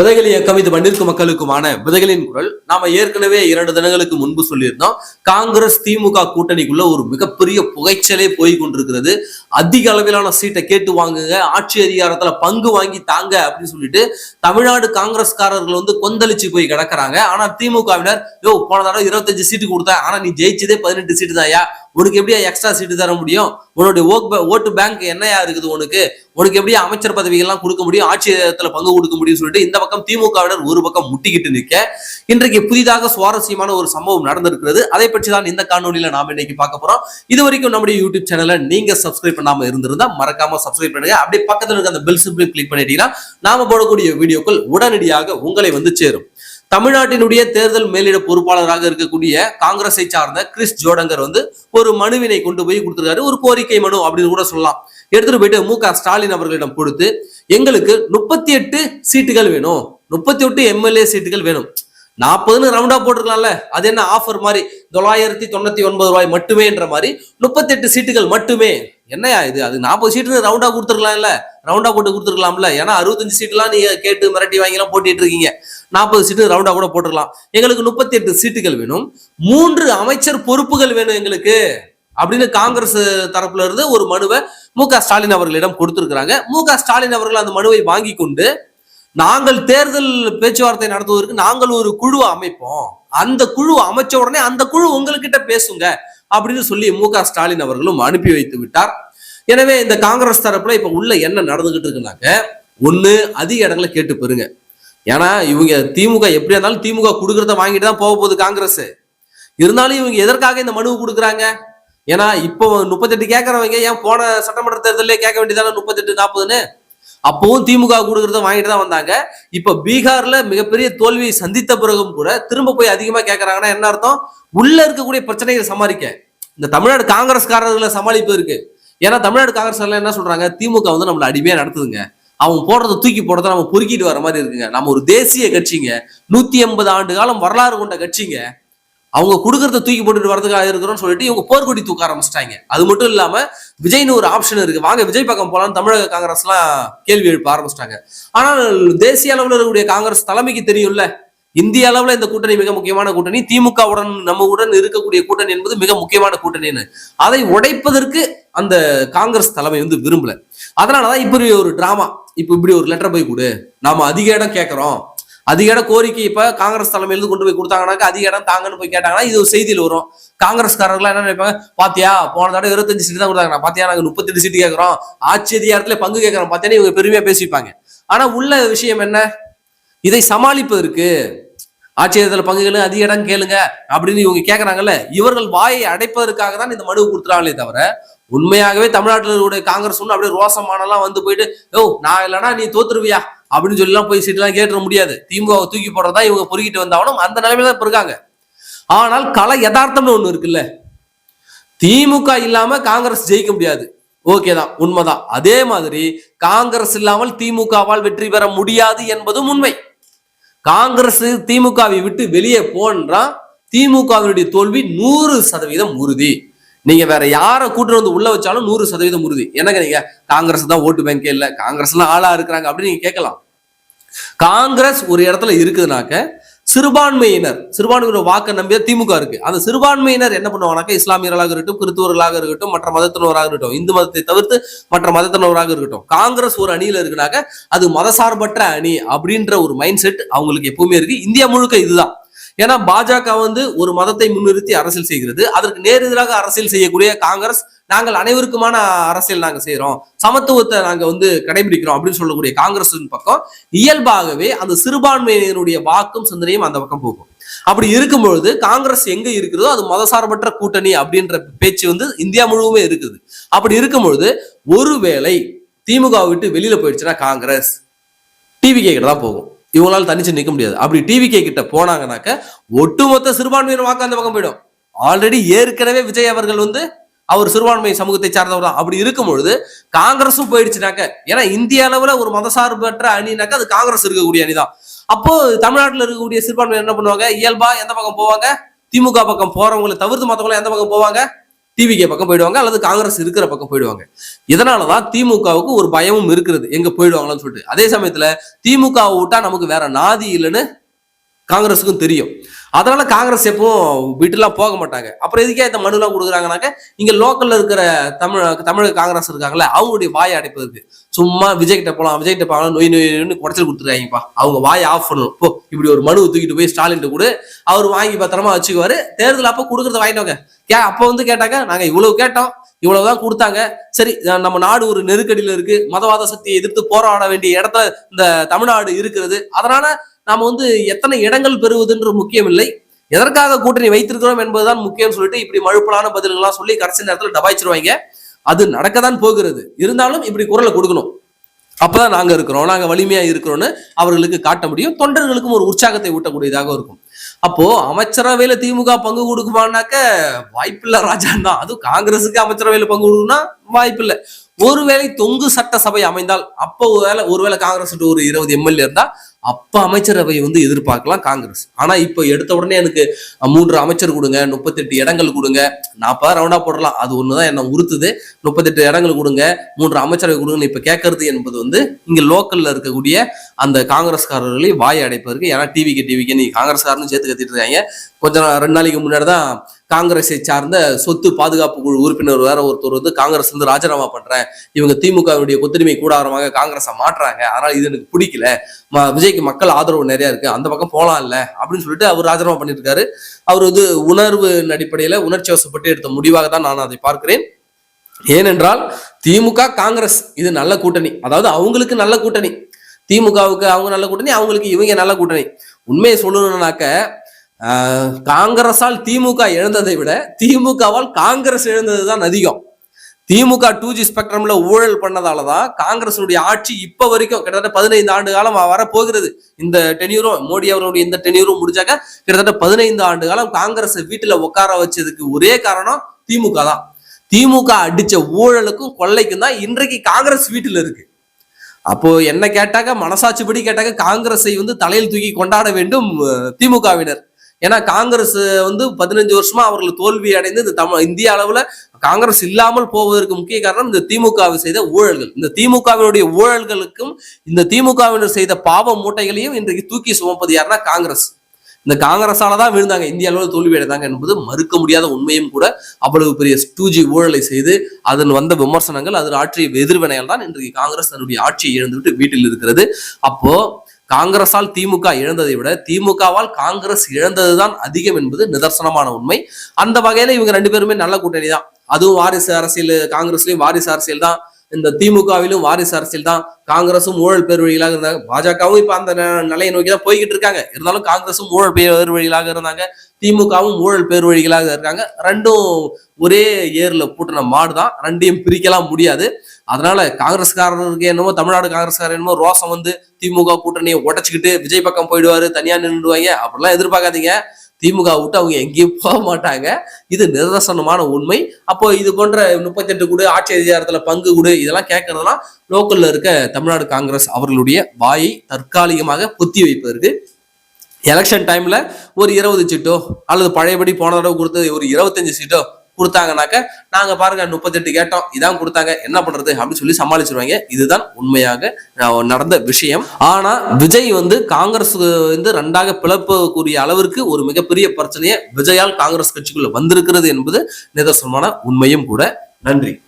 விதைகள் இயக்கம் இது வண்டிற்கு மக்களுக்குமான விதைகளின் குரல். நாம ஏற்கனவே இரண்டு தினங்களுக்கு முன்பு சொல்லியிருந்தோம் காங்கிரஸ் திமுக கூட்டணிக்குள்ள ஒரு மிகப்பெரிய புகைச்சலே போய் கொண்டிருக்கிறது. அதிக அளவிலான சீட்டை கேட்டு வாங்குங்க ஆட்சி அதிகாரத்துல பங்கு வாங்கி தாங்க அப்படின்னு சொல்லிட்டு தமிழ்நாடு காங்கிரஸ்காரர்கள் வந்து கொந்தளிச்சு போய் கிடக்குறாங்க. ஆனா திமுகவினர் யோ போன தடவை இருபத்தஞ்சு சீட்டு கொடுத்தேன் ஆனா நீ ஜெயிச்சதே பதினெட்டு சீட்டு தான் உனக்கு எப்படியா எக்ஸ்ட்ரா சீட்டு தர முடியும்? உன்னுடைய ஓக்- ஓட்டு பேங்க் என்னையா இருக்குது உனக்கு? உனக்கு எப்படியா அமைச்சர் பதவிகள்லாம் கொடுக்க முடியும்? ஆட்சியத்துல பங்கு கொடுக்க முடியும்னு சொல்லிட்டு இந்த பக்கம் திமுகவினர் ஒரு பக்கம் முட்டிக்கிட்டு நிற்க இன்றைக்கு புதிதாக சுவாரஸ்யமான ஒரு சம்பவம் நடந்திருக்கிறது. அதை பற்றி தான் இந்த காணொலியில நாம இன்னைக்கு பார்க்க போறோம். இது வரைக்கும் நம்முடைய யூடியூப் சேனலை நீங்க சப்ஸ்கிரைப் பண்ணாம இருந்திருந்தா மறக்காம சப்ஸ்கிரைப் பண்ணுங்க. அப்படியே பக்கத்தில் இருக்க அந்த பெல் சிம்பிள் கிளிக் பண்ணிட்டீங்கன்னா நாம போடக்கூடிய வீடியோக்கள் உடனடியாக உங்களை வந்து சேரும். தமிழ்நாட்டினுடைய தேர்தல் மேலிட பொறுப்பாளராக இருக்கக்கூடிய காங்கிரஸை சார்ந்த கிறிஸ் ஜோடங்கர் வந்து ஒரு மனுவினை கொண்டு போய் கொடுத்துருக்காரு. ஒரு கோரிக்கை மனு அப்படின்னு கூட சொல்லலாம். எடுத்துட்டு போயிட்டு மு க. ஸ்டாலின் அவர்களிடம் கொடுத்து எங்களுக்கு முப்பத்தி எட்டு சீட்டுகள் வேணும். முப்பத்தி எட்டு எம்எல்ஏ சீட்டுகள் வேணும். நாற்பதுன்னு ரவுண்டா போட்டிருக்கலாம்ல. அது என்ன ஆஃபர் மாதிரி? தொள்ளாயிரத்தி தொண்ணூத்தி ஒன்பது ரூபாய் மட்டுமேன்ற மாதிரி முப்பத்தெட்டு சீட்டுகள் மட்டுமே. என்னையா இது? அது நாற்பது சீட்டு ரவுண்டா கொடுத்துருக்கலாம்ல. ரவுண்டா போட்டு கொடுத்துருக்கலாம்ல. ஏன்னா அறுபத்தஞ்சு சீட்டுலாம் நீங்க கேட்டு மிரட்டி வாங்கிலாம் போட்டிட்டு இருக்கீங்க. நாற்பது சீட்டு ரவுண்டா கூட போட்டுருக்கலாம். எங்களுக்கு முப்பத்தி எட்டு சீட்டுகள் வேணும். மூன்று அமைச்சர் பொறுப்புகள் வேணும் எங்களுக்கு. அப்படின்னு காங்கிரஸ் தரப்புல இருந்து ஒரு மனுவை மு க ஸ்டாலின் அவர்களிடம் கொடுத்திருக்கிறாங்க. மு க ஸ்டாலின் அவர்கள் அந்த மனுவை வாங்கி கொண்டு நாங்கள் தேர்தல் பேச்சுவார்த்தை நடத்துவதற்கு நாங்கள் ஒரு குழு அமைப்போம். அந்த குழு அமைச்ச உடனே அந்த குழு உங்ககிட்ட பேசுங்க அப்படின்னு சொல்லி மு க ஸ்டாலின் அவர்களும் அனுப்பி வைத்து விட்டார். எனவே இந்த காங்கிரஸ் தரப்புல இப்ப உள்ள என்ன நடந்துகிட்டு இருக்குனாக்க ஒண்ணு அதிக இடங்களை கேட்டு பெறுங்க. ஏன்னா இவங்க திமுக எப்படியா இருந்தாலும் திமுக கொடுக்கறத வாங்கிட்டு தான் போக போகுது காங்கிரஸ். இருந்தாலும் இவங்க எதற்காக இந்த மனுவை கொடுக்குறாங்க? ஏன்னா இப்போ முப்பத்தெட்டு கேட்கறவங்க ஏன் போன சட்டமன்ற தேர்தலே கேட்க வேண்டியதானே முப்பத்தெட்டு நாற்பதுன்னு? அப்பவும் திமுக கொடுக்கறத வாங்கிட்டு தான் வந்தாங்க. இப்ப பீகார்ல மிகப்பெரிய தோல்வியை சந்தித்த பிறகும் கூட திரும்ப போய் அதிகமா கேட்கறாங்கன்னா என்ன அர்த்தம்? உள்ள இருக்கக்கூடிய பிரச்சனைகளை சமாளிக்க. இந்த தமிழ்நாடு காங்கிரஸ்காரர்களை சமாளிப்பு இருக்கு. ஏன்னா தமிழ்நாடு காங்கிரஸ் என்ன சொல்றாங்க? திமுக வந்து நம்மள அடிமையா நடத்துதுங்க. அவங்க போடுறத தூக்கி போடுறத நம்ம பொறுக்கிட்டு வர மாதிரி இருக்குங்க. நம்ம ஒரு தேசிய கட்சிங்க. நூத்தி எண்பது ஆண்டு காலம் வரலாறு கொண்ட கட்சிங்க. அவங்க கொடுக்கறத தூக்கி போட்டுட்டு வரதுக்காக இருக்கிறோம்னு சொல்லிட்டு இவங்க போர்க்கொடி தூக்க ஆரம்பிச்சிட்டாங்க. அது மட்டும் இல்லாம விஜய்னு ஒரு ஆப்ஷன் இருக்கு. வாங்க விஜய் பக்கம் போலாம் தமிழக காங்கிரஸ்லாம் கேள்வி எழுப்ப ஆரம்பிச்சிட்டாங்க. ஆனால் தேசிய அளவில் இருக்கக்கூடிய காங்கிரஸ் தலைமைக்கு தெரியும்ல? இந்திய அளவுல இந்த கூட்டணி மிக முக்கியமான கூட்டணி. திமுகவுடன் நம்ம உடன் இருக்கக்கூடிய கூட்டணி என்பது மிக முக்கியமான கூட்டணின்னு. அதை உடைப்பதற்கு அந்த காங்கிரஸ் தலைமை வந்து விரும்பல. அதனாலதான் இப்படி ஒரு டிராமா இப்ப இப்படி ஒரு லெட்டர் போய் கொடு. நாம அதிக இடம் கேட்கறோம் அதிக இடம் கோரிக்கை இப்ப காங்கிரஸ் தலைமையிலிருந்து கொண்டு போய் கொடுத்தாங்கனாக்கா அதிக இடம் தாங்கன்னு போய் கேட்டாங்கன்னா இது ஒரு செய்தியில் வரும். காங்கிரஸ்காரர்கள் என்ன நினைப்பாங்க? பாத்தியா போன தடவை இருபத்தஞ்சு சீட்டு தான் கொடுத்தாங்க. பாத்தியா நாங்க முப்பத்தெட்டு சீட்டு கேட்கறோம் ஆட்சி அதிகாரத்துல பங்கு கேட்கறோம் பாத்தியா இவங்க பெருமையா பேசிப்பாங்க. ஆனா உள்ள விஷயம் என்ன? இதை சமாளிப்பதற்கு ஆட்சியத்தில் பங்குகளும் அதிக இடம் கேளுங்க அப்படின்னு இவங்க கேட்கறாங்கல்ல இவர்கள் வாயை அடைப்பதற்காக தான் இந்த மனு கொடுத்துறாங்களே தவிர உண்மையாகவே தமிழ்நாட்டில் காங்கிரஸ் ஒன்றும் அப்படியே ரோசமானலாம் வந்து போயிட்டு ஓ நான் இல்லைனா நீ தோத்துருவியா? அப்படின்னு சொல்லிலாம் போய் சீட்டெல்லாம் கேட்டுற முடியாது. திமுகவை தூக்கி போடுறதா இவங்க பொறுக்கிட்டு வந்தாலும் அந்த நிலைமையில தான் இப்ப இருக்காங்க. ஆனால் கலை யதார்த்தம்னு ஒன்று இருக்குல்ல. திமுக இல்லாம காங்கிரஸ் ஜெயிக்க முடியாது. ஓகே தான் உண்மைதான். அதே மாதிரி காங்கிரஸ் இல்லாமல் திமுகவால் வெற்றி பெற முடியாது என்பதும் உண்மை. காங்கிரஸ் திமுகவை விட்டு வெளியே போன்றா திமுகவினுடைய தோல்வி நூறு சதவீதம் உறுதி. நீங்க வேற யாரை கூட்டு வந்து உள்ள வச்சாலும் நூறு சதவீதம் உறுதி. என்னங்க நீங்க? காங்கிரஸ் தான் ஓட்டு பேங்கே இல்ல காங்கிரஸ்லாம் ஆளா இருக்கிறாங்க அப்படின்னு நீங்க கேட்கலாம். காங்கிரஸ் ஒரு இடத்துல இருக்குதுனாக்க சிறுபான்மையினர் சிறுபான்மையினர் வாக்க நம்பிய திமுக இருக்கு. அந்த சிறுபான்மையினர் என்ன பண்ணுவாங்கனாக்க இஸ்லாமியர்களாக இருக்கட்டும் கிறிஸ்துவர்களாக இருக்கட்டும் மற்ற மதத்தினராக இருக்கட்டும் இந்து மதத்தை தவிர்த்து மற்ற மதத்தினராக இருக்கட்டும் காங்கிரஸ் ஒரு அணியில இருக்குனாக்க அது மதசார்பற்ற அணி அப்படின்ற ஒரு மைண்ட் செட் அவங்களுக்கு எப்பவுமே இருக்கு. இந்தியா முழுக்க இதுதான். ஏன்னா பாஜக வந்து ஒரு மதத்தை முன்னிறுத்தி அரசியல் செய்கிறது. அதற்கு நேர் எதிராக அரசியல் செய்யக்கூடிய காங்கிரஸ் நாங்கள் அனைவருக்குமான அரசியல் நாங்கள் செய்கிறோம் சமத்துவத்தை நாங்கள் வந்து கடைபிடிக்கிறோம் அப்படின்னு சொல்லக்கூடிய காங்கிரஸின் பக்கம் இயல்பாகவே அந்த சிறுபான்மையினருடைய வாக்கும் சிந்தனையும் அந்த பக்கம் போகும். அப்படி இருக்கும்பொழுது காங்கிரஸ் எங்க இருக்கிறதோ அது மதசார்பற்ற கூட்டணி அப்படின்ற பேச்சு வந்து இந்தியா முழுவதுமே இருக்குது. அப்படி இருக்கும்பொழுது ஒருவேளை திமுக விட்டு வெளியில போயிடுச்சுன்னா காங்கிரஸ் டிவி கிட்ட தான் போகும். இவங்களால தனிச்சு நிக்க முடியாது. அப்படி டிவிகே கிட்ட போனாங்கனாக்க ஒட்டுமொத்த சிறுபான்மையினர் வாக்கு அந்த பக்கம் போயிடும். ஆல்ரெடி ஏற்கனவே விஜய் அவர்கள் வந்து அவர் சிறுபான்மை சமூகத்தை சார்ந்தவர் தான். அப்படி இருக்கும் பொழுது காங்கிரஸும் போயிடுச்சுனாக்க ஏன்னா இந்திய அளவுல ஒரு மதசார்பற்ற அணினாக்க அது காங்கிரஸ் இருக்கக்கூடிய அணிதான் அப்போ தமிழ்நாட்டில் இருக்கக்கூடிய சிறுபான்மையினர் என்ன பண்ணுவாங்க? இயல்பா எந்த பக்கம் போவாங்க? திமுக பக்கம் போறவங்களை தவிர்த்து மத்தவங்க எந்த பக்கம் போவாங்க? டிவிகே பக்கம் போயிடுவாங்க அல்லது காங்கிரஸ் இருக்கிற பக்கம் போயிடுவாங்க. இதனாலதான் திமுகவுக்கு ஒரு பயமும் இருக்கிறது. எங்க போயிடுவாங்களான்னு சொல்லிட்டு. அதே சமயத்துல திமுகவை விட்டா நமக்கு வேற நாதி இல்லைன்னு காங்கிரஸுக்கும் தெரியும். அதனால காங்கிரஸ் எப்பவும் வீட்டுலாம் போக மாட்டாங்க. அப்புறம் எதுக்கே இந்த மனுலாம் கொடுக்குறாங்கனாக்க இங்க லோக்கல்ல இருக்கிற தமிழ் தமிழக காங்கிரஸ் இருக்காங்கல்ல அவங்களுடைய வாயை அடைப்பதற்கு சும்மா விஜய் கிட்ட போலாம் விஜய் கிட்ட போகலாம் நொய் நொய்னு குடைச்சல் கொடுத்துருக்காங்கப்பா. அவங்க வாயை ஆஃப் பண்ணணும். போ இப்படி ஒரு மனு தூக்கிட்டு போய் ஸ்டாலின் கூட. அவர் வாங்கி பத்திரமா வச்சுக்குவாரு. தேர்தல் அப்போ கொடுக்குறத வாங்கிட்டோங்க கே அப்போ வந்து கேட்டாங்க நாங்க இவ்வளவு கேட்டோம் இவ்வளவுதான் கொடுத்தாங்க. சரி நம்ம நாடு ஒரு நெருக்கடியில இருக்கு. மதவாத சக்தியை எதிர்த்து போராட வேண்டிய இடத்துல இந்த தமிழ்நாடு இருக்கிறது. அதனால நாம் வந்து எத்தனை இடங்கள் பெறுவதுன்ற முக்கியம் இல்லை எதற்காக கூட்டணி வைத்திருக்கிறோம் என்பதுதான் முக்கியம் சொல்லிட்டு இப்படி மழுப்பலான பதில்கள்லாம் சொல்லி கடைசி நேரத்தில் டபாய்ச்சிருவாங்க. அது நடக்கத்தான் போகிறது. இருந்தாலும் இப்படி குரலை கொடுக்கணும். அப்பதான் நாங்க இருக்கிறோம். நாங்க வலிமையா இருக்கிறோம்னு அவர்களுக்கு காட்ட முடியும். தொண்டர்களுக்கும் ஒரு உற்சாகத்தை ஊட்டக்கூடியதாக இருக்கும். அப்போ அமைச்சரவையில திமுக பங்கு கொடுக்குமானாக்க வாய்ப்பில்லை ராஜான் தான் அதுவும் காங்கிரஸுக்கு அமைச்சரவையில பங்கு கொடுக்கணும்னா வாய்ப்பில்லை. ஒருவேளை தொங்கு சட்டசபை அமைந்தால் அப்போ ஒருவேளை ஒருவேளை காங்கிரஸ் ஒரு இருபது எம்எல்ஏ இருந்தா அப்போ அமைச்சரவை வந்து எதிர்பார்க்கலாம் காங்கிரஸ். ஆனால் இப்போ எடுத்த உடனே எனக்கு மூன்று அமைச்சர் கொடுங்க முப்பத்தெட்டு இடங்கள் கொடுங்க. நாற்பது ரவுண்டா போடலாம். அது ஒன்னுதான் என்னை உறுத்துது. முப்பத்தெட்டு இடங்கள் கொடுங்க மூன்று அமைச்சரவை கொடுங்கன்னு இப்போ கேட்கறது என்பது வந்து இங்கே லோக்கல்ல இருக்கக்கூடிய அந்த காங்கிரஸ்காரர்களை வாய் அடைப்பதற்கு ஏன்னா டிவிக்கு டிவிக்கு நீ காங்கிரஸ்காரன்னு சேர்த்து கத்திட்டு இருக்காங்க. கொஞ்சம் ரெண்டு நாளைக்கு முன்னாடி தான் காங்கிரஸை சார்ந்த சொத்து பாதுகாப்பு குழு உறுப்பினர் வேற ஒருத்தர் வந்து காங்கிரஸ் வந்து ராஜினாமா பண்றேன். இவங்க திமுகவுடைய கொத்துரிமை கூடாரமாக காங்கிரஸை மாற்றுறாங்க. அதனால இது எனக்கு பிடிக்கல. விஜய் விஜய்க்கு மக்கள் ஆதரவு நிறைய இருக்கு. அந்த பக்கம் போகலாம் இல்லை அப்படின்னு சொல்லிட்டு அவர் ராஜினாமா பண்ணிருக்காரு அவர் வந்து உணர்வு அடிப்படையில் உணர்ச்சி வசப்பட்டு எடுத்த முடிவாக தான் நான் அதை பார்க்கிறேன். ஏனென்றால் திமுக காங்கிரஸ் இது நல்ல கூட்டணி. அதாவது அவங்களுக்கு நல்ல கூட்டணி. திமுகவுக்கு அவங்க நல்ல கூட்டணி அவங்களுக்கு இவங்க நல்ல கூட்டணி. உண்மையை சொல்லணும்னாக்க காங்கிரஸால் திமுக இழந்ததை விட திமுகவால் காங்கிரஸ் இழந்தது தான் அதிகம். திமுக டூ ஜி ஸ்பெக்ட்ரம்ல ஊழல் பண்ணதால தான் காங்கிரஸுடைய ஆட்சி இப்ப வரைக்கும் கிட்டத்தட்ட பதினைந்து ஆண்டு காலம் வர போகிறது இந்த டெனியூரும் மோடி அவருடைய இந்த டெனியூரும் முடிச்சாக்க கிட்டத்தட்ட பதினைந்து ஆண்டு காலம் காங்கிரஸ் வீட்டுல உட்கார வச்சதுக்கு ஒரே காரணம் திமுக தான். திமுக அடிச்ச ஊழலுக்கும் கொள்ளைக்கும் தான் இன்றைக்கு காங்கிரஸ் வீட்டுல இருக்கு. அப்போ என்ன கேட்டாக்க மனசாட்சிப்படி கேட்டாக்க காங்கிரஸை வந்து தலையில் தூக்கி கொண்டாட வேண்டும் திமுகவினர். ஏன்னா காங்கிரஸ் வந்து பதினஞ்சு வருஷமா அவர்கள் தோல்வி அடைந்து இந்த தமிழ் இந்திய அளவுல காங்கிரஸ் இல்லாமல் போவதற்கு முக்கிய காரணம் இந்த திமுகவை செய்த ஊழல்கள். இந்த திமுகவினுடைய ஊழல்களுக்கும் இந்த திமுகவினர் செய்த பாவ மூட்டைகளையும் இன்றைக்கு தூக்கி சுமப்பது யாருன்னா காங்கிரஸ். இந்த காங்கிரஸால தான் விழுந்தாங்க. இந்திய அளவில் தோல்வி அடைந்தாங்க என்பது மறுக்க முடியாத உண்மையும் கூட அவ்வளவு பெரிய டூஜி ஊழலை செய்து அதன் வந்த விமர்சனங்கள் அதில் ஆற்றிய எதிர்வினைகள் தான் இன்றைக்கு காங்கிரஸ் தன்னுடைய ஆட்சியை இழந்துவிட்டு வீட்டில் இருக்கிறது. அப்போ காங்கிரஸால் திமுக இழந்ததை விட திமுகவால் காங்கிரஸ் இழந்ததுதான் அதிகம் என்பது நிதர்சனமான உண்மை. அந்த வகையில இவங்க ரெண்டு பேருமே நல்ல கூட்டணி தான் அதுவும் வாரிசு அரசியல் காங்கிரஸ்லயும் வாரிசு அரசியல் தான். இந்த திமுகவிலும் வாரிசு அரசியல் தான். காங்கிரசும் ஊழல் பேர் வழிகளாக இருந்தாங்க. பாஜகவும் இப்ப அந்த நிலையை நோக்கி தான் போய்கிட்டு இருக்காங்க. இருந்தாலும் காங்கிரசும் ஊழல் பேர் வழிகளாக இருந்தாங்க. திமுகவும் ஊழல் பேர் வழிகளாக இருக்காங்க. ரெண்டும் ஒரே ஏர்ல பூட்டின மாடு தான் ரெண்டையும் பிரிக்கலாம் முடியாது. அதனால காங்கிரஸ்காரருக்கு என்னமோ தமிழ்நாடு காங்கிரஸ்காரர் என்னமோ ரோசம் வந்து திமுக கூட்டணியை உடச்சுக்கிட்டு விஜய் பக்கம் போயிடுவாரு தனியா நின்றுடுவாங்க அப்படிலாம் எதிர்பார்க்காதீங்க. திமுக விட்டு அவங்க எங்கேயும் போக மாட்டாங்க. இது நிதர்சனமான உண்மை. அப்போ இது போன்ற முப்பத்தெட்டு கூட ஆட்சி அதிகாரத்துல பங்கு கொடு இதெல்லாம் கேட்கறதெல்லாம் லோக்கல்ல இருக்க தமிழ்நாடு காங்கிரஸ் அவர்களுடைய வாயை தற்காலிகமாக பொத்தி வைப்பதற்கு எலெக்ஷன் டைம்ல ஒரு இருபது சீட்டோ அல்லது பழையபடி போன தடவை கொடுத்தது ஒரு இருபத்தஞ்சு சீட்டோ கொடுத்தாங்கனாக்க நாங்க பாருங்க முப்பத்தெட்டு கேட்டோம் இதான் கொடுத்தாங்க என்ன பண்றது அப்படின்னு சொல்லி சமாளிச்சிருவாங்க. இதுதான் உண்மையாக நடந்த விஷயம். ஆனா விஜய் வந்து காங்கிரஸ் வந்து ரெண்டாக பிளப்பக்கூடிய அளவிற்கு ஒரு மிகப்பெரிய பிரச்சனையை விஜயால் காங்கிரஸ் கட்சிக்குள்ள வந்திருக்கிறது என்பது நிதர்சனமான உண்மையும் கூட. நன்றி.